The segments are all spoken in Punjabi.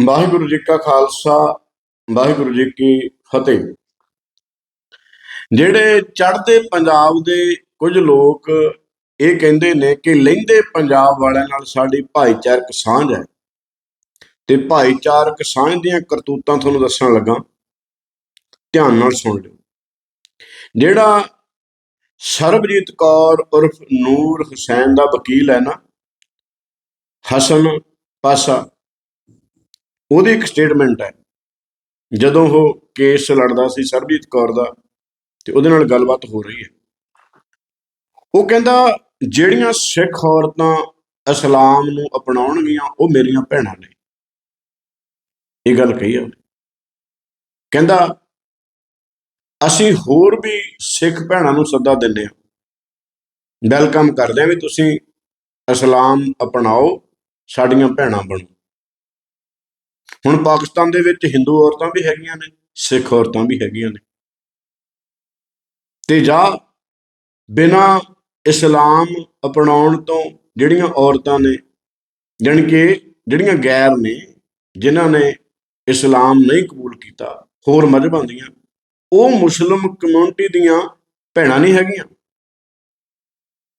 ਵਾਹਿਗੁਰੂ ਜੀ ਕਾ ਖਾਲਸਾ, ਵਾਹਿਗੁਰੂ ਜੀ ਕੀ ਫਤਿਹ। ਜਿਹੜੇ ਚੜ੍ਹਦੇ ਪੰਜਾਬ ਦੇ ਕੁਝ ਲੋਕ ਇਹ ਕਹਿੰਦੇ ਨੇ ਕਿ ਲਹਿੰਦੇ ਪੰਜਾਬ ਵਾਲਿਆਂ ਨਾਲ ਸਾਡੀ ਭਾਈਚਾਰਕ ਸਾਂਝ ਹੈ। ਤੇ ਭਾਈਚਾਰਕ ਸਾਂਝ ਦੀਆਂ ਕਰਤੂਤਾਂ ਤੁਹਾਨੂੰ ਦੱਸਣ ਲੱਗਾ। ਧਿਆਨ ਨਾਲ ਸੁਣ ਲਿਓ। ਜਿਹੜਾ ਸਰਬਜੀਤ ਕੌਰ ਉਰਫ ਨੂਰ ਹੁਸੈਨ ਦਾ ਵਕੀਲ ਹੈ ਨਾ, ਹਸਨ ਪਾਸਾ ਉਹਦੀ ਇੱਕ ਸਟੇਟਮੈਂਟ ਹੈ। ਜਦੋਂ ਉਹ ਕੇਸ ਲੜਦਾ ਸੀ ਸਰਬਜੀਤ ਕੌਰ ਦਾ, ਤੇ ਉਹਦੇ ਨਾਲ ਗੱਲਬਾਤ ਹੋ ਰਹੀ ਹੈ। ਉਹ ਕਹਿੰਦਾ, ਜਿਹੜੀਆਂ ਸਿੱਖ ਔਰਤਾਂ ਇਸਲਾਮ ਨੂੰ ਅਪਣਾਉਣਗੀਆਂ, ਉਹ ਮੇਰੀਆਂ ਭੈਣਾਂ ਨੇ। ਇਹ ਗੱਲ ਕਹੀ ਹੈ ਉਹਨੇ ਕਹਿੰਦਾ, ਅਸੀਂ ਹੋਰ ਵੀ ਸਿੱਖ ਭੈਣਾਂ ਨੂੰ ਸੱਦਾ ਦਿੰਦੇ ਹਾਂ। ਵੈਲਕਮ ਕਰਦੇ ਹਾਂ ਵੀ ਤੁਸੀਂ ਇਸਲਾਮ ਅਪਣਾਓ, ਸਾਡੀਆਂ ਭੈਣਾਂ ਬਣੋ। ਹੁਣ ਪਾਕਿਸਤਾਨ ਦੇ ਵਿੱਚ ਹਿੰਦੂ ਔਰਤਾਂ ਵੀ ਹੈਗੀਆਂ ਨੇ, ਸਿੱਖ ਔਰਤਾਂ ਵੀ ਹੈਗੀਆਂ ਨੇ। ਤੇ ਜਾਂ ਬਿਨਾ ਇਸਲਾਮ ਅਪਣਾਉਣ ਤੋਂ ਜਿਹੜੀਆਂ ਔਰਤਾਂ ਨੇ, ਜਾਣੀ ਕਿ ਜਿਹੜੀਆਂ ਗੈਰ ਨੇ, ਜਿਨ੍ਹਾਂ ਨੇ ਇਸਲਾਮ ਨਹੀਂ ਕਬੂਲ ਕੀਤਾ, ਹੋਰ ਮਜ਼ਹਬਾਂ ਦੀਆਂ, ਉਹ ਮੁਸਲਮ ਕਮਿਊਨਿਟੀ ਦੀਆਂ ਭੈਣਾਂ ਨਹੀਂ ਹੈਗੀਆਂ।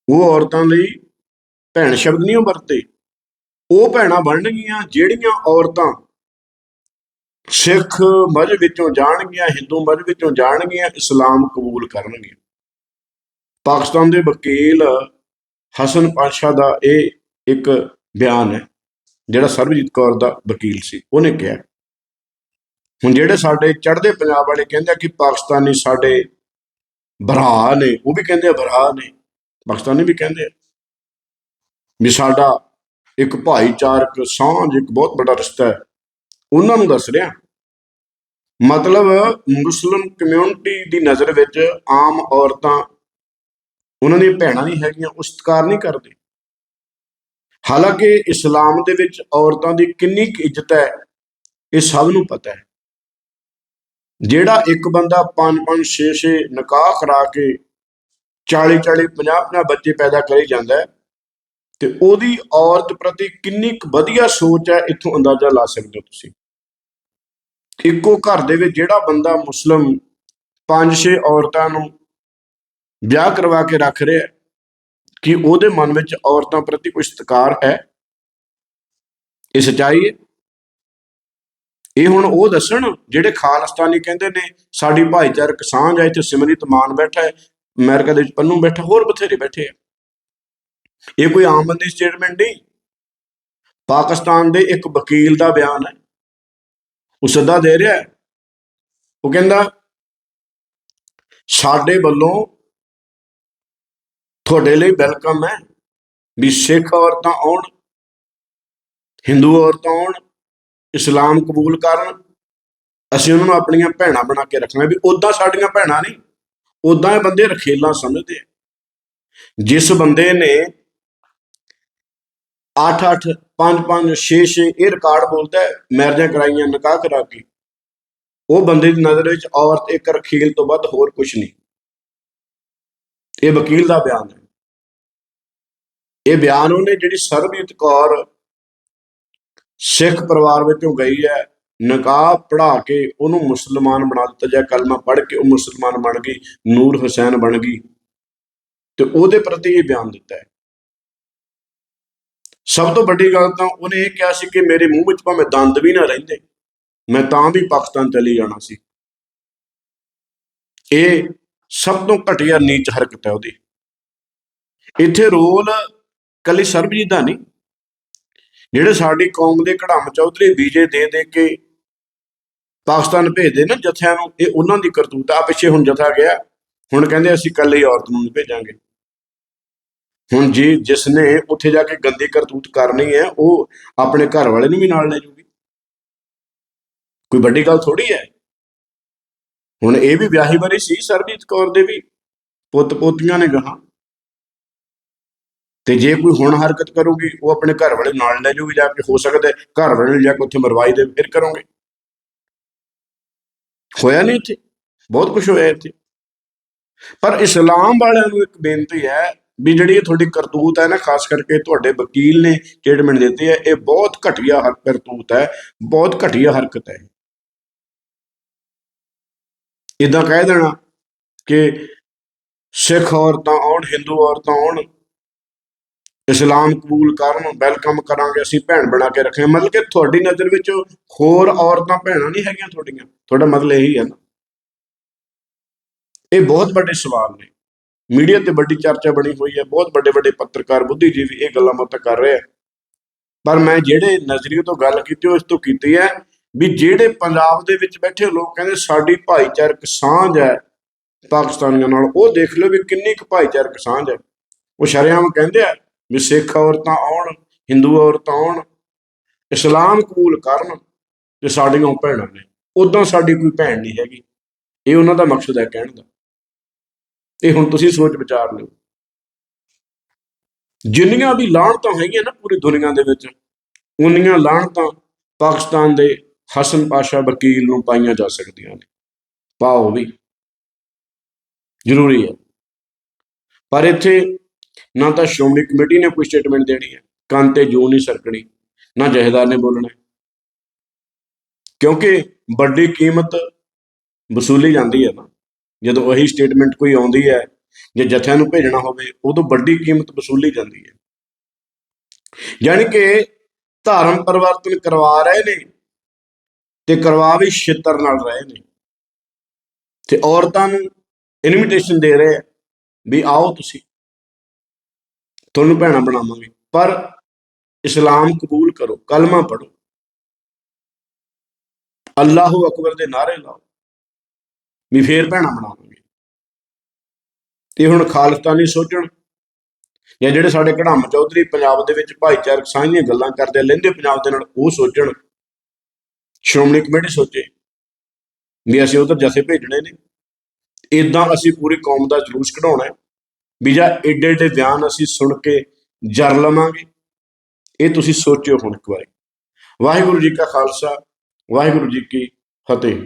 ਉਹ ਔਰਤਾਂ ਲਈ ਭੈਣ ਸ਼ਬਦ ਨਹੀਂ ਉਹ ਵਰਤੇ। ਉਹ ਭੈਣਾਂ ਬਣਨਗੀਆਂ ਜਿਹੜੀਆਂ ਔਰਤਾਂ ਸਿੱਖ ਮਜ਼ਹਬ ਵਿੱਚੋਂ ਜਾਣਗੀਆਂ, ਹਿੰਦੂ ਮਜ਼ਹਬ ਵਿੱਚੋਂ ਜਾਣਗੀਆਂ, ਇਸਲਾਮ ਕਬੂਲ ਕਰਨਗੀਆਂ। ਪਾਕਿਸਤਾਨ ਦੇ ਵਕੀਲ ਹਸਨ ਪਾਸ਼ਾ ਦਾ ਇਹ ਇੱਕ ਬਿਆਨ ਹੈ, ਜਿਹੜਾ ਸਰਬਜੀਤ ਕੌਰ ਦਾ ਵਕੀਲ ਸੀ। ਉਹਨੇ ਕਿਹਾ, ਹੁਣ ਜਿਹੜੇ ਸਾਡੇ ਚੜ੍ਹਦੇ ਪੰਜਾਬ ਵਾਲੇ ਕਹਿੰਦੇ ਆ ਕਿ ਪਾਕਿਸਤਾਨੀ ਸਾਡੇ ਭਰਾ ਨੇ, ਉਹ ਵੀ ਕਹਿੰਦੇ ਆ ਭਰਾ ਨੇ, ਪਾਕਿਸਤਾਨੀ ਵੀ ਕਹਿੰਦੇ ਆ। ਵੀ ਸਾਡਾ ਇੱਕ ਭਾਈਚਾਰਕ ਸਾਂਝ, ਇੱਕ ਬਹੁਤ ਵੱਡਾ ਰਿਸ਼ਤਾ ਹੈ ਉਹਨਾਂ ਨੂੰ ਦੱਸ ਰਿਹਾ। ਮਤਲਬ ਮੁਸਲਮ ਕਮਿਊਨਿਟੀ ਦੀ ਨਜ਼ਰ ਵਿੱਚ ਆਮ ਔਰਤਾਂ ਉਹਨਾਂ ਦੀਆਂ ਭੈਣਾਂ ਨਹੀਂ ਹੈਗੀਆਂ, ਉਹ ਸਤਿਕਾਰ ਨਹੀਂ ਕਰਦੇ। ਹਾਲਾਂਕਿ ਇਸਲਾਮ ਦੇ ਵਿੱਚ ਔਰਤਾਂ ਦੀ ਕਿੰਨੀ ਕੁ ਇੱਜ਼ਤ ਹੈ, ਇਹ ਸਭ ਨੂੰ ਪਤਾ ਹੈ। ਜਿਹੜਾ ਇੱਕ ਬੰਦਾ 5-5 6-6 ਨਿਕਾਹ ਕਰਾ ਕੇ 40-40 50-50 ਬੱਚੇ ਪੈਦਾ ਕਰੀ ਜਾਂਦਾ ਹੈ, ਤੇ ਉਹਦੀ ਔਰਤ ਪ੍ਰਤੀ ਕਿੰਨੀ ਕੁ ਵਧੀਆ ਸੋਚ ਹੈ, ਇੱਥੋਂ ਅੰਦਾਜ਼ਾ ਲਾ ਸਕਦੇ ਹੋ ਤੁਸੀਂ। ਇੱਕੋ ਘਰ ਦੇ ਵਿੱਚ ਜਿਹੜਾ ਬੰਦਾ ਮੁਸਲਮ ਪੰਜ ਛੇ ਔਰਤਾਂ ਨੂੰ ਵਿਆਹ ਕਰਵਾ ਕੇ ਰੱਖ ਰਿਹਾ ਕਿ ਉਹਦੇ ਮਨ ਵਿੱਚ ਔਰਤਾਂ ਪ੍ਰਤੀ ਕੋਈ ਸਤਿਕਾਰ ਹੈ? ਇਹ ਸਚਾਈ ਹੈ? ਇਹ ਹੁਣ ਉਹ ਦੱਸਣ ਜਿਹੜੇ ਖਾਲਸਤਾਨੀ ਕਹਿੰਦੇ ਨੇ, ਸਾਡੀ ਭਾਈਚਾਰਕ ਸਾਂਝ ਹੈ, ਇੱਥੇ ਸਿਮਰਿਤ ਮਾਨ ਬੈਠਾ ਹੈ, ਅਮਰੀਕਾ ਦੇ ਵਿੱਚ ਪੰਨੂ ਬੈਠਾ, ਹੋਰ ਬਥੇਰੇ ਬੈਠੇ ਆ। ਇਹ ਕੋਈ ਆਮ ਬੰਦੇ ਸਟੇਟਮੈਂਟ ਨਹੀਂ। ਪਾਕਿਸਤਾਨ ਦੇ ਇੱਕ ਵਕੀਲ ਦਾ ਬਿਆਨ ਹੈ। ਉਹ ਸੱਦਾ ਦੇ ਰਿਹਾ ਉਹ ਕਹਿੰਦਾ, ਸਾਡੇ ਵੱਲੋਂ ਤੁਹਾਡੇ ਲਈ ਵੈਲਕਮ ਹੈ। ਵੀ ਸਿੱਖ ਔਰਤਾਂ ਆਉਣ, ਹਿੰਦੂ ਔਰਤਾਂ ਆਉਣ, ਇਸਲਾਮ ਕਬੂਲ ਕਰਨ। ਅਸੀਂ ਉਹਨਾਂ ਨੂੰ ਆਪਣੀਆਂ ਭੈਣਾਂ ਬਣਾ ਕੇ ਰੱਖਣਾ ਵੀ ਉਦਾਂ ਸਾਡੀਆਂ ਭੈਣਾਂ ਨਹੀਂ ਉਦਾਂ ਇਹ ਬੰਦੇ ਰਖੇਲਾ ਸਮਝਦੇ ਆ। ਜਿਸ ਬੰਦੇ ਨੇ 8 8 5 5 6 6 ਇਹ ਰਿਕਾਰਡ ਬੋਲਦਾ ਹੈ ਮੈਰਿਜਾਂ ਕਰਾਈਆਂ, ਨਿਕਾਹ ਕਰਾ ਕੇ। ਉਹ ਬੰਦੇ ਦੀ ਨਜ਼ਰ ਵਿੱਚ ਔਰਤ ਇੱਕ ਰਖੀਲ ਤੋਂ ਵੱਧ ਹੋਰ ਕੁਝ ਨਹੀਂ। ਇਹ ਵਕੀਲ ਦਾ ਬਿਆਨ ਹੈ। ਇਹ ਬਿਆਨ ਉਹਨੇ ਜਿਹੜੀ ਸਰਬਜੀਤ ਕੌਰ ਸਿੱਖ ਪਰਿਵਾਰ ਵਿੱਚੋਂ ਗਈ ਹੈ, ਨਿਕਾਹ ਪੜਾ ਕੇ ਉਹਨੂੰ ਮੁਸਲਮਾਨ ਬਣਾ ਦਿੱਤਾ ਜਾਂ ਕਲਮਾ ਪੜ੍ਹ ਕੇ ਉਹ ਮੁਸਲਮਾਨ ਬਣ ਗਈ, ਨੂਰ ਹੁਸੈਨ ਬਣ ਗਈ। ਤੇ ਉਹਦੇ ਪ੍ਰਤੀ ਇਹ ਬਿਆਨ ਦਿੱਤਾ ਹੈ। ਸਭ ਤੋਂ ਵੱਡੀ ਗੱਲ ਤਾਂ ਉਹਨੇ ਇਹ ਕਿਹਾ ਸੀ ਕਿ ਮੇਰੇ ਮੂੰਹ ਵਿੱਚ ਭਾਵੇਂ ਦੰਦ ਵੀ ਨਾ ਰਹਿੰਦੇ, ਮੈਂ ਤਾਂ ਵੀ ਪਾਕਿਸਤਾਨ ਚਲੀ ਜਾਣਾ ਸੀ। ਇਹ ਸਭ ਤੋਂ ਘਟੀਆ ਨੀਚ ਹਰਕਤ ਹੈ ਉਹਦੀ। ਇੱਥੇ ਰੋਲ ਕੱਲੀ ਸਰਬਜੀਤ ਦਾ ਨਹੀਂ, ਜਿਹੜੇ ਸਾਡੀ ਕੌਮ ਦੇ ਕੜਮ ਚੌਧਰੀ ਵੀਜੇ ਦੇ ਦੇ ਕੇ ਪਾਕਿਸਤਾਨ ਭੇਜਦੇ ਨਾ ਜਥਿਆਂ ਨੂੰ, ਇਹ ਉਹਨਾਂ ਦੀ ਕਰਤੂਤ ਆ, ਪਿੱਛੇ ਹੁਣ ਜਥਾ ਗਿਆ, ਹੁਣ ਕਹਿੰਦੇ ਅਸੀਂ ਇਕੱਲੇ ਹੀ ਔਰਤ ਨੂੰ ਨਹੀਂ ਭੇਜਾਂਗੇ। ਹੁਣ ਜੀ ਜਿਸ ਨੇ ਉੱਥੇ ਜਾ ਕੇ ਗੰਦੀ ਕਰਤੂਤ ਕਰਨੀ ਹੈ ਉਹ ਆਪਣੇ ਘਰ ਵਾਲੇ ਨੂੰ ਵੀ ਨਾਲ ਲੈ ਜੂਗੀ। ਕੋਈ ਵੱਡੀ ਗੱਲ ਥੋੜੀ ਹੈ। ਹੁਣ ਇਹ ਵੀ ਵਿਆਹੀ ਵਾਰੀ ਸੀ ਸਰਬਜੀਤ ਕੌਰ ਦੇ ਵੀ, ਪੁੱਤ ਪੋਤੀਆਂ ਨੇ ਗਾਹਾਂ। ਤੇ ਜੇ ਕੋਈ ਹੁਣ ਹਰਕਤ ਕਰੂਗੀ, ਉਹ ਆਪਣੇ ਘਰ ਵਾਲੇ ਨਾਲ ਲੈ ਜੂਗੀ, ਜਾ ਕੇ ਹੋ ਸਕਦਾ ਘਰ ਵਾਲੇ ਨੂੰ ਜਾ ਕੇ ਉੱਥੇ ਮਰਵਾਈ ਦੇ ਫਿਰ ਕਰੋਗੇ। ਹੋਇਆ ਨਹੀਂ ਇੱਥੇ। ਬਹੁਤ ਕੁਝ ਹੋਇਆ ਇੱਥੇ। ਪਰ ਇਸਲਾਮ ਵਾਲਿਆਂ ਨੂੰ ਇੱਕ ਬੇਨਤੀ ਹੈ ਵੀ ਜਿਹੜੀ ਇਹ ਤੁਹਾਡੀ ਕਰਤੂਤ ਹੈ ਨਾ, ਖਾਸ ਕਰਕੇ ਤੁਹਾਡੇ ਵਕੀਲ ਨੇ ਸਟੇਟਮੈਂਟ ਦਿੱਤੀ ਹੈ, ਇਹ ਬਹੁਤ ਘਟੀਆ ਹਰ, ਕਰਤੂਤ ਹੈ, ਬਹੁਤ ਘਟੀਆ ਹਰਕਤ ਹੈ। ਇਦਾਂ ਕਹਿ ਦੇਣਾ ਕਿ ਸਿੱਖ ਔਰਤਾਂ ਆਉਣ, ਹਿੰਦੂ ਔਰਤਾਂ ਆਉਣ, ਇਸਲਾਮ ਕਬੂਲ ਕਰਨ, ਵੈਲਕਮ ਕਰਾਂਗੇ, ਅਸੀਂ ਭੈਣ ਬਣਾ ਕੇ ਰੱਖੇ ਮਤਲਬ ਕਿ ਤੁਹਾਡੀ ਨਜ਼ਰ ਵਿੱਚ ਹੋਰ ਔਰਤਾਂ, ਭੈਣਾਂ ਨਹੀਂ ਹੈਗੀਆਂ ਤੁਹਾਡੀਆਂ। ਤੁਹਾਡਾ ਮਤਲਬ ਇਹੀ ਹੈ ਨਾ। ਇਹ ਬਹੁਤ ਵੱਡੇ ਸਵਾਲ ਨੇ। ਮੀਡੀਆ ਤੇ ਵੱਡੀ ਚਰਚਾ ਬਣੀ ਹੋਈ ਹੈ, ਬਹੁਤ ਵੱਡੇ ਵੱਡੇ ਪੱਤਰਕਾਰ ਬੁੱਧੀਜੀਵੀ ਇਹ ਗੱਲਾਂ ਬਾਤਾਂ ਕਰ ਰਹੇ ਆ ਪਰ ਮੈਂ ਜਿਹੜੇ ਨਜ਼ਰੀਏ ਤੋਂ ਗੱਲ ਕੀਤੀ, ਉਹ ਇਸ ਤੋਂ ਕੀਤੀ ਹੈ ਵੀ ਜਿਹੜੇ ਪੰਜਾਬ ਦੇ ਵਿੱਚ ਬੈਠੇ ਲੋਕ ਕਹਿੰਦੇ ਸਾਡੀ ਭਾਈਚਾਰਕ ਸਾਂਝ ਹੈ ਪਾਕਿਸਤਾਨੀਆਂ ਨਾਲ, ਉਹ ਦੇਖ ਲਓ ਵੀ ਕਿੰਨੀ ਕੁ ਭਾਈਚਾਰਕ ਸਾਂਝ ਹੈ। ਉਹ ਸ਼ਰੇਆਮ ਕਹਿੰਦੇ ਆ ਵੀ ਸਿੱਖ ਔਰਤਾਂ ਆਉਣ, ਹਿੰਦੂ ਔਰਤਾਂ ਆਉਣ, ਇਸਲਾਮ ਕਬੂਲ ਕਰਨ ਤੇ ਸਾਡੀਆਂ ਭੈਣਾਂ ਨੇ। ਉਦੋਂ ਸਾਡੀ ਕੋਈ ਭੈਣ ਨਹੀਂ ਹੈਗੀ। ਇਹ ਉਹਨਾਂ ਦਾ ਮਕਸਦ ਹੈ ਕਹਿਣ ਦਾ। ਇਹ ਹੁਣ ਤੁਸੀਂ ਸੋਚ ਵਿਚਾਰ ਲਿਓ। ਜਿੰਨੀਆਂ ਵੀ ਲਾਹਣਤਾਂ ਹੈਗੀਆਂ ਨਾ ਪੂਰੀ ਦੁਨੀਆ ਦੇ ਵਿੱਚ, ਉਨੀਆਂ ਲਾਹਣਤਾਂ ਪਾਕਿਸਤਾਨ ਦੇ ਹਸਨ ਪਾਸ਼ਾ ਵਕੀਲ ਨੂੰ ਪਾਈਆਂ ਜਾ ਸਕਦੀਆਂ ਨੇ। ਪਾਓ ਵੀ। ਜ਼ਰੂਰੀ ਹੈ। ਪਰ ਇੱਥੇ ਨਾ ਤਾਂ ਸ਼੍ਰੋਮਣੀ ਕਮੇਟੀ ਨੇ ਕੋਈ ਸਟੇਟਮੈਂਟ ਦੇਣੀ ਹੈ। ਕੰਨ ਤੇ ਜੂ ਨਹੀਂ ਸਰਕਣੀ, ਨਾ ਜਹੇਦਾਰ ਨੇ ਬੋਲਣਾ। ਕਿਉਂਕਿ ਵੱਡੀ ਕੀਮਤ ਵਸੂਲੀ ਜਾਂਦੀ ਹੈ ਨਾ ਜਦੋਂ ਉਹੀ ਸਟੇਟਮੈਂਟ ਕੋਈ ਆਉਂਦੀ ਹੈ, ਜੇ ਜਥਿਆਂ ਨੂੰ ਭੇਜਣਾ ਹੋਵੇ, ਉਦੋਂ ਵੱਡੀ ਕੀਮਤ ਵਸੂਲੀ ਜਾਂਦੀ ਹੈ। ਯਾਨੀ ਕਿ ਧਰਮ ਪਰਿਵਰਤਨ ਕਰਵਾ ਰਹੇ ਨੇ ਤੇ ਕਰਵਾ ਵੀ ਛਿੱਤਰ ਨਾਲ ਰਹੇ ਨੇ। ਤੇ ਔਰਤਾਂ ਨੂੰ ਇਨਵੀਟੇਸ਼ਨ ਦੇ ਰਹੇ ਆ ਵੀ ਆਓ ਤੁਸੀਂ। ਤੁਹਾਨੂੰ ਭੈਣਾਂ ਬਣਾਵਾਂਗੇ, ਪਰ ਇਸਲਾਮ ਕਬੂਲ ਕਰੋ, ਕਲਮਾ ਪੜੋ ਅੱਲਾਹੂ ਅਕਬਰ ਦੇ ਨਾਰੇ ਲਾਓ। ਵੀ ਫੇਰ ਭੈਣਾਂ ਬਣਾਵਾਂਗੇ ਤੇ ਹੁਣ ਖਾਲਸਤਾਨੀ ਸੋਚਣ, ਜਾਂ ਜਿਹੜੇ ਸਾਡੇ ਕਢਾਮ ਚੌਧਰੀ ਪੰਜਾਬ ਦੇ ਵਿੱਚ ਭਾਈਚਾਰਕ ਸਾਂਝੀਆਂ ਗੱਲਾਂ ਕਰਦੇ ਲੈਂਦੇ ਪੰਜਾਬ ਦੇ ਨਾਲ, ਉਹ ਸੋਚਣ, ਸ਼੍ਰੋਮਣੀ ਕਮੇਟੀ ਸੋਚੇ ਵੀ ਅਸੀਂ ਉਧਰ ਜਥੇ ਭੇਜਣੇ ਨੇ। ਇਦਾਂ ਅਸੀਂ ਪੂਰੀ ਕੌਮ ਦਾ ਜਲੂਸ ਕਢਾਉਣਾ ਹੈ ਵੀ ਜਾਂ ਏਡੇ ਏਡੇ ਬਿਆਨ ਅਸੀਂ ਸੁਣ ਕੇ ਜਰ ਲਵਾਂਗੇ। ਇਹ ਤੁਸੀਂ ਸੋਚਿਓ ਹੁਣ ਇੱਕ ਵਾਰੀ। ਵਾਹਿਗੁਰੂ ਜੀ ਕਾ ਖਾਲਸਾ, ਵਾਹਿਗੁਰੂ ਜੀ ਕੀ ਫਤਿਹ।